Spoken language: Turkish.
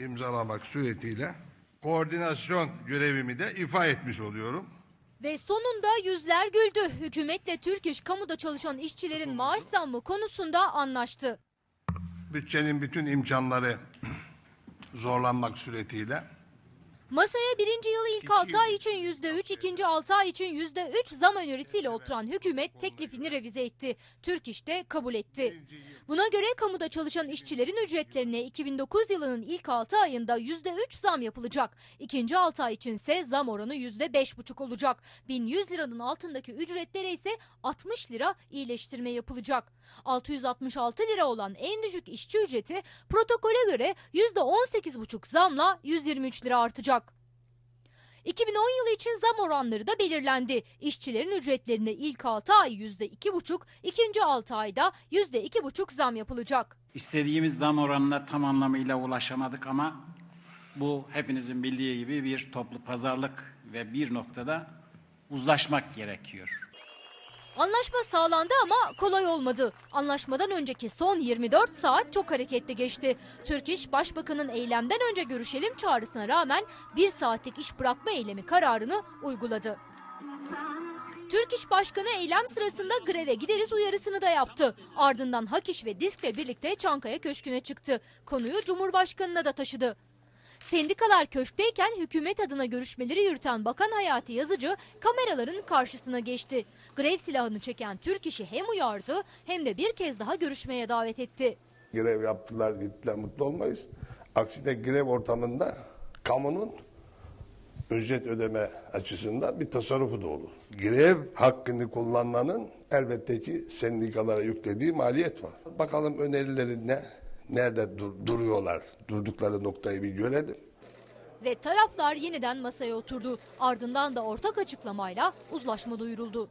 imzalamak suretiyle koordinasyon görevimi de ifa etmiş oluyorum. Ve sonunda yüzler güldü. Hükümetle Türk İş kamuda çalışan işçilerin maaş zammı konusunda anlaştı. Bütçenin bütün imkanları zorlanmak suretiyle Masaya birinci yıl ilk 6 ay için %3, ikinci 6 ay için %3 zam önerisiyle oturan hükümet teklifini revize etti. Türk İş de kabul etti. Buna göre kamuda çalışan işçilerin ücretlerine 2009 yılının ilk 6 ayında %3 zam yapılacak. İkinci 6 ay içinse zam oranı %5,5 olacak. 1100 liranın altındaki ücretlere ise 60 lira iyileştirme yapılacak. 666 lira olan en düşük işçi ücreti protokole göre %18,5 zamla 123 lira artacak. 2010 yılı için zam oranları da belirlendi. İşçilerin ücretlerine ilk 6 ay %2,5, ikinci 6 ayda %2,5 zam yapılacak. İstediğimiz zam oranına tam anlamıyla ulaşamadık ama bu hepinizin bildiği gibi bir toplu pazarlık ve bir noktada uzlaşmak gerekiyor. Anlaşma sağlandı ama kolay olmadı. Anlaşmadan önceki son 24 saat çok hareketli geçti. Türk İş Başbakan'ın eylemden önce görüşelim çağrısına rağmen bir saatlik iş bırakma eylemi kararını uyguladı. Türk İş Başkanı eylem sırasında greve gideriz uyarısını da yaptı. Ardından Hak İş ve DİSK'le birlikte Çankaya Köşkü'ne çıktı. Konuyu Cumhurbaşkanı'na da taşıdı. Sendikalar köşkteyken hükümet adına görüşmeleri yürüten Bakan Hayati Yazıcı kameraların karşısına geçti. Grev silahını çeken Türk İş'i hem uyardı hem de bir kez daha görüşmeye davet etti. grev yaptılar gittiler mutlu olmayız. Aksine grev ortamında kamunun ücret ödeme açısından bir tasarrufu da olur. Grev hakkını kullanmanın elbette ki sendikalara yüklediği maliyet var. Bakalım önerileri ne? Nerede dur- duruyorlar? Durdukları noktayı bir görelim. Ve taraflar yeniden masaya oturdu. Ardından da ortak açıklamayla uzlaşma duyuruldu.